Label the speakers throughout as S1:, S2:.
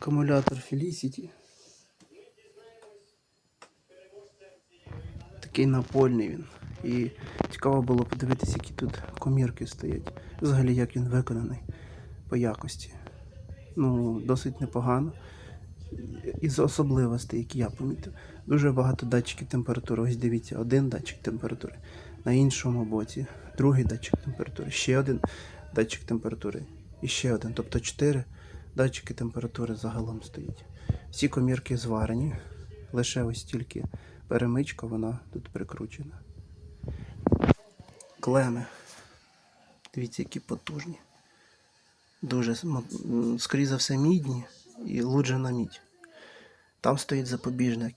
S1: Акумулятор Felicity. Такий напольний він. І цікаво було подивитися, які тут комірки стоять. Взагалі, як він виконаний по якості. Ну, досить непогано. Із особливостей, які я помітив. Дуже багато датчиків температури. Ось дивіться, один датчик температури. На іншому боці другий датчик температури, ще один датчик температури і ще один. Тобто чотири датчики температури загалом стоїть. Всі комірки зварені, лише ось тільки перемичка, вона тут прикручена. Клеми. Дивіться, які потужні. Дуже, скоріше за все, мідні і луджена мідь. Там стоїть запобіжник.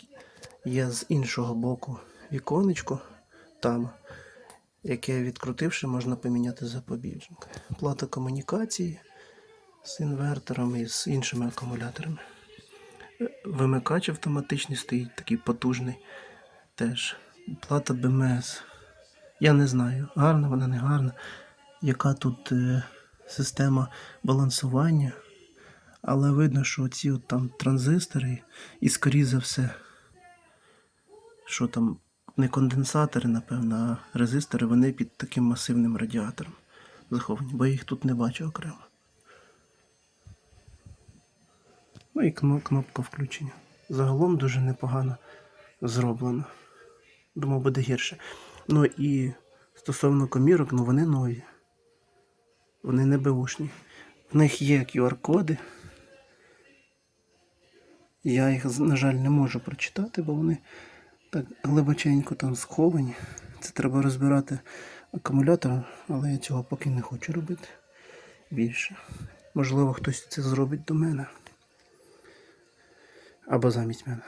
S1: Є з іншого боку віконечко, там, яке відкрутивши, можна поміняти запобіжник. Плата комунікації з інвертором і з іншими акумуляторами. Вимикач автоматичний стоїть, такий потужний теж. Плата БМС. Я не знаю, гарна вона, не гарна. Яка тут е, система балансування. Але видно, що ці от там транзистори, і скоріше за все, що там не конденсатори, напевно, а резистори, вони під таким масивним радіатором заховані, бо я їх тут не бачу окремо. Ну і кнопка включення. Загалом дуже непогано зроблено. Думав, буде гірше. Ну і стосовно комірок, ну вони нові. Вони не беушні. В них є QR-коди. Я їх, на жаль, не можу прочитати, бо вони так глибоченько там сховані. Це треба розбирати акумулятор, але я цього поки не хочу робити більше. Можливо, хтось це зробить до мене. albo zamieć zmianę.